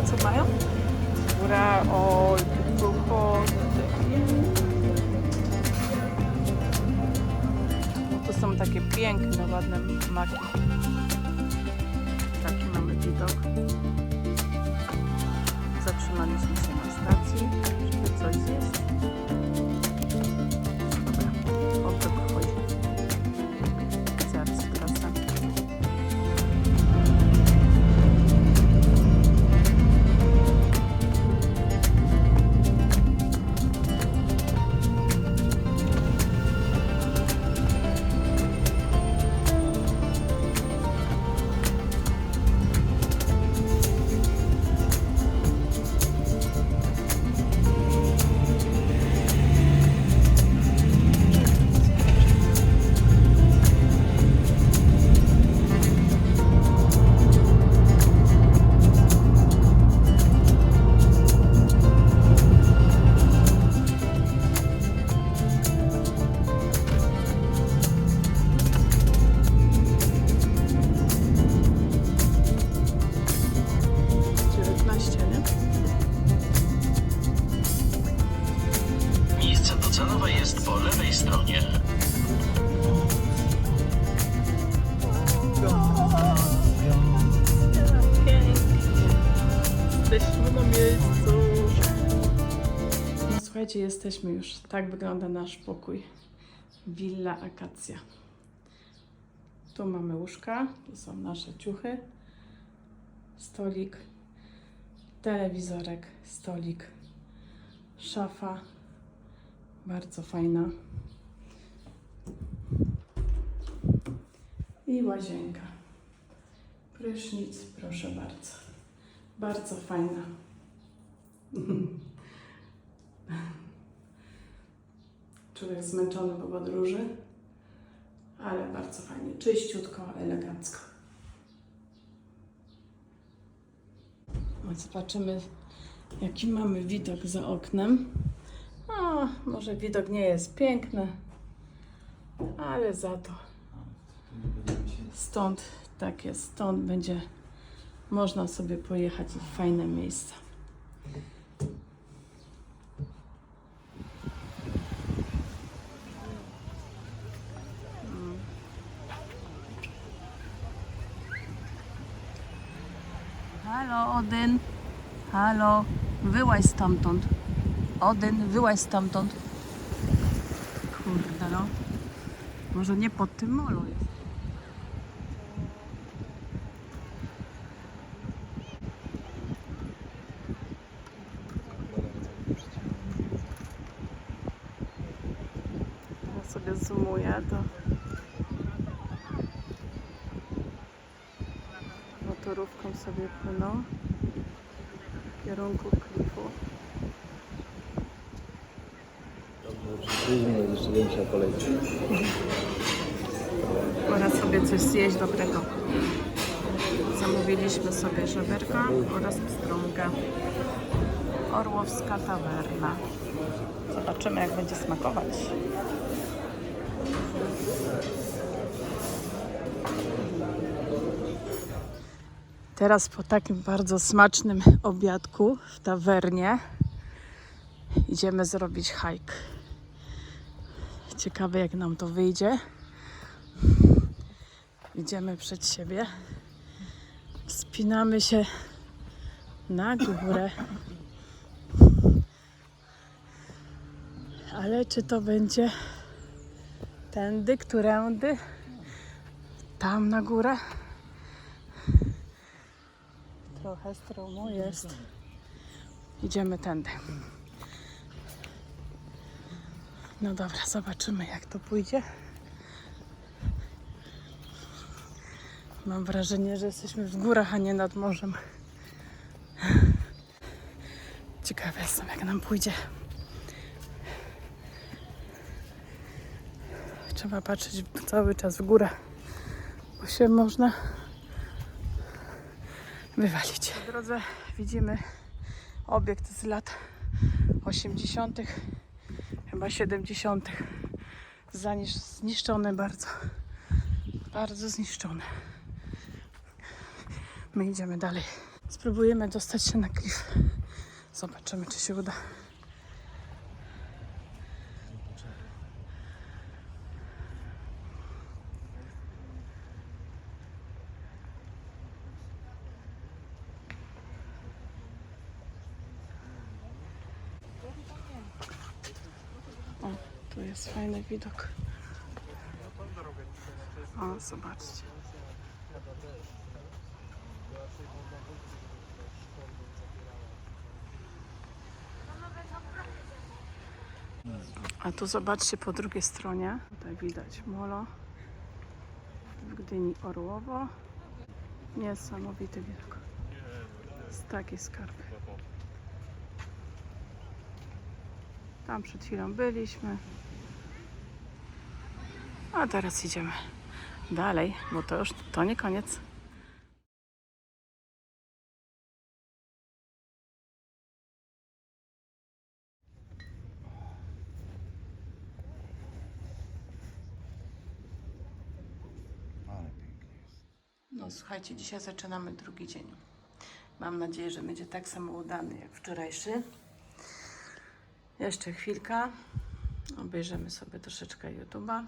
to, co mają? Góra, o, krucho. To są takie piękne, ładne maki. Taki mamy widok. Zatrzymaliśmy się na stacji, żeby coś zjeść. Słuchajcie, jesteśmy już. Tak wygląda nasz pokój. Villa Akacja. Tu mamy łóżka, tu są nasze ciuchy, stolik, telewizorek, stolik, szafa. Bardzo fajna. I łazienka. Prysznic, proszę bardzo. Bardzo fajna. Człowiek zmęczony po podróży, ale bardzo fajnie. Czyściutko, elegancko. Zobaczymy, jaki mamy widok za oknem. O, może widok nie jest piękny, ale za to stąd, tak jest, stąd będzie można sobie pojechać w fajne miejsca. Mm. Halo, Odyn. Halo, wyłaź stamtąd. Odyn, wyłaź stamtąd. Kurde, no. Może nie pod tym molu jest. Sobie zoomuję to. Motorówką sobie płyną kierunku klifu. Przyjdziemy, jeszcze większa kolejka. Pora sobie coś zjeść dobrego. Zamówiliśmy sobie żeberka oraz pstrąga. Orłowska tawerna. Zobaczymy jak będzie smakować. Teraz po takim bardzo smacznym obiadku w tawernie idziemy zrobić hike. Ciekawe jak nam to wyjdzie. Idziemy przed siebie. Wspinamy się na górę. Ale czy to będzie tędy, którędy? Tam na górę? Trochę stromo jest. Idziemy tędy. No dobra, zobaczymy jak to pójdzie. Mam wrażenie, że jesteśmy w górach, a nie nad morzem. Ciekawe jestem, jak nam pójdzie. Trzeba patrzeć cały czas w górę, bo się można wywalić. Po drodze widzimy obiekt z lat 80., chyba 70. Zanisz, zniszczony bardzo. Bardzo zniszczony. My idziemy dalej. Spróbujemy dostać się na klif. Zobaczymy, czy się uda. O, tu jest fajny widok. O, zobaczcie. A tu zobaczcie po drugiej stronie. Tutaj widać molo w Gdyni Orłowo. Niesamowity widok. Z takiej skarby. Tam przed chwilą byliśmy. A teraz idziemy dalej, bo to już to nie koniec. Ale pięknie jest. No słuchajcie, dzisiaj zaczynamy drugi dzień. Mam nadzieję, że będzie tak samo udany jak wczorajszy. Jeszcze chwilka. Obejrzymy sobie troszeczkę YouTube'a.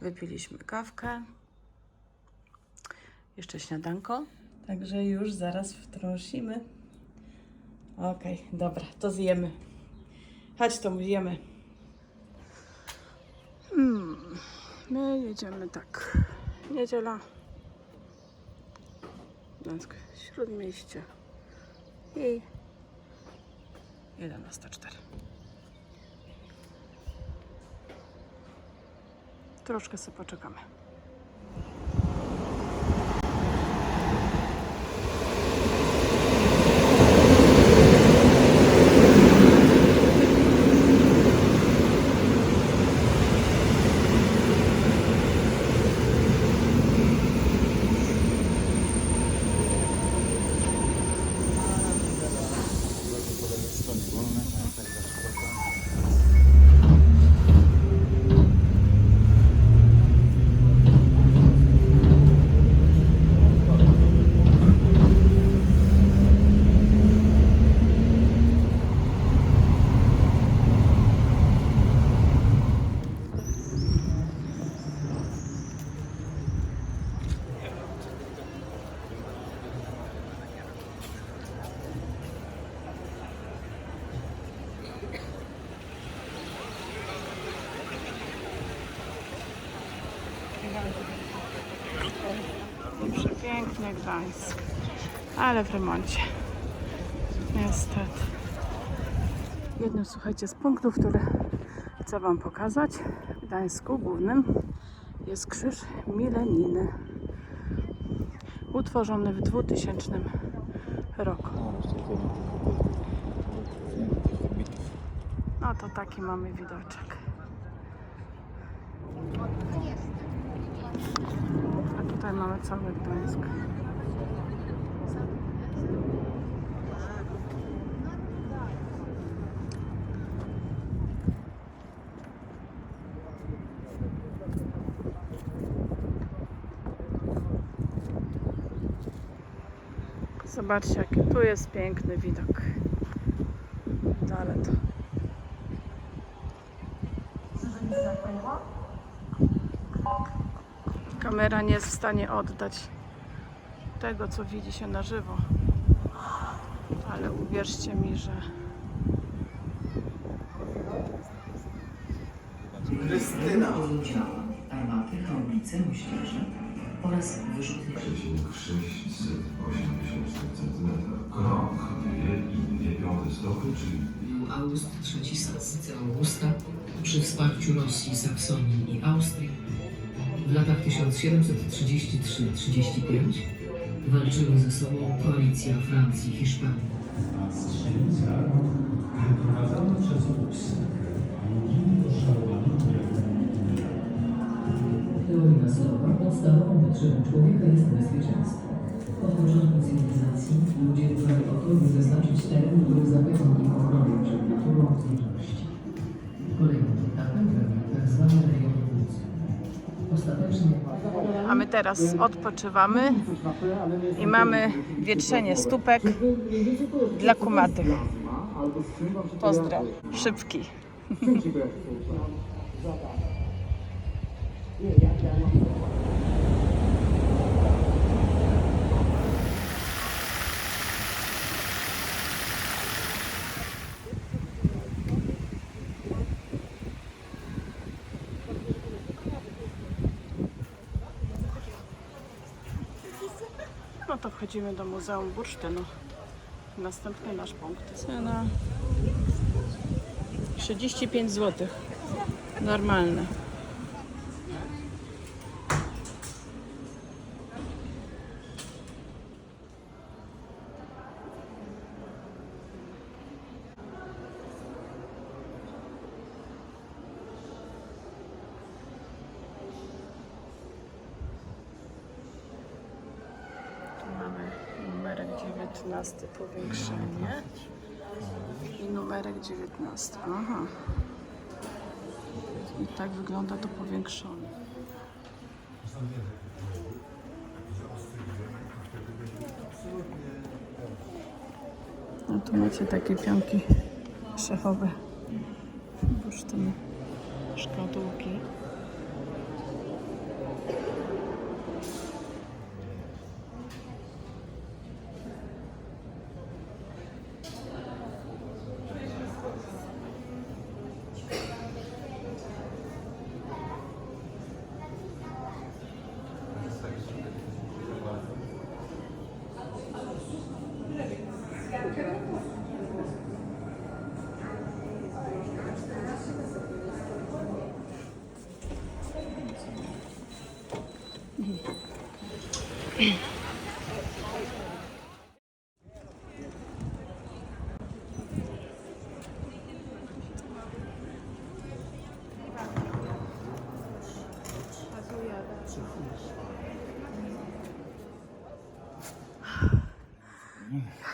Wypiliśmy kawkę. Jeszcze śniadanko. Także już zaraz wtrąsimy. Okej, dobra, to zjemy. Chodź to zjemy. Hmm, my jedziemy tak. Niedziela. Gdańsk, Śródmieście i 11.04. Troszkę sobie poczekamy. Strony wolne, a tak zawsze Przepiękny Gdańsk, ale w remoncie. Niestety. Jednym, słuchajcie, z punktów, które chcę Wam pokazać w Gdańsku głównym jest krzyż milenijny. Utworzony w 2000 roku. No to taki mamy widoczek. Tutaj mamy cały Gdańsk. Zobaczcie, jaki tu jest piękny widok. Ale to. Kamera nie jest w stanie oddać tego, co widzi się na żywo. Ale uwierzcie mi, że Krystyna. ciała, armaty, chałbice, moździerze oraz Przecinek 680 cm. Krok, dwie i dwie piąte stopy, czyli August III Saksy Augusta przy wsparciu Rosji, Saksonii i Austrii w latach 1733-35 walczyły ze sobą koalicja Francji i Hiszpanii. Teoria Maslowa podstawową potrzebą człowieka jest bezpieczeństwo. Od początku cywilizacji ludzie dbali o to, by wyznaczyć teren, który zapewni im ochronę przed naturą i A my teraz odpoczywamy i mamy wietrzenie stópek dla kumatych. Pozdro. Szybki. to wchodzimy do Muzeum Bursztynu. Następny nasz punkt. Cena 35 zł. Normalne. 15 powiększenie i numerek 19. Aha. I tak wygląda to powiększone. No tu macie takie pionki szefowe, bursztyny, szkatułki. Ja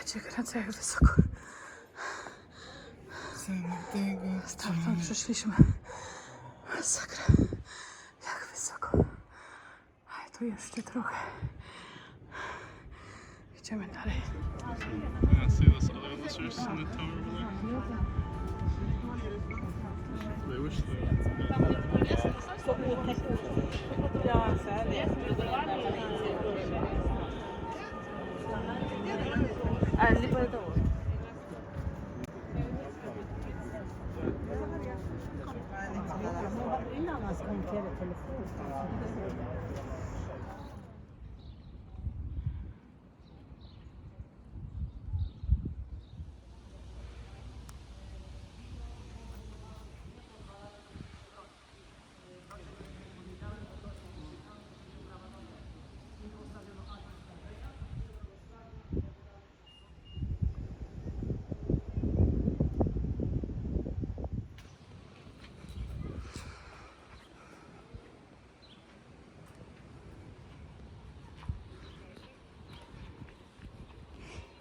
cię jak wysoko. Stamtąd przyszliśmy. Masakra. Jak wysoko. Ale tu jeszcze trochę. Idziemy dalej. Yeah, see those other listeners in the tower over there? They wish they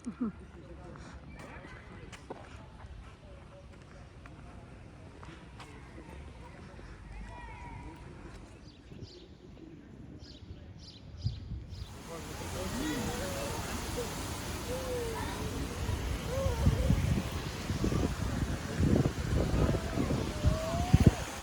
Mm-hmm.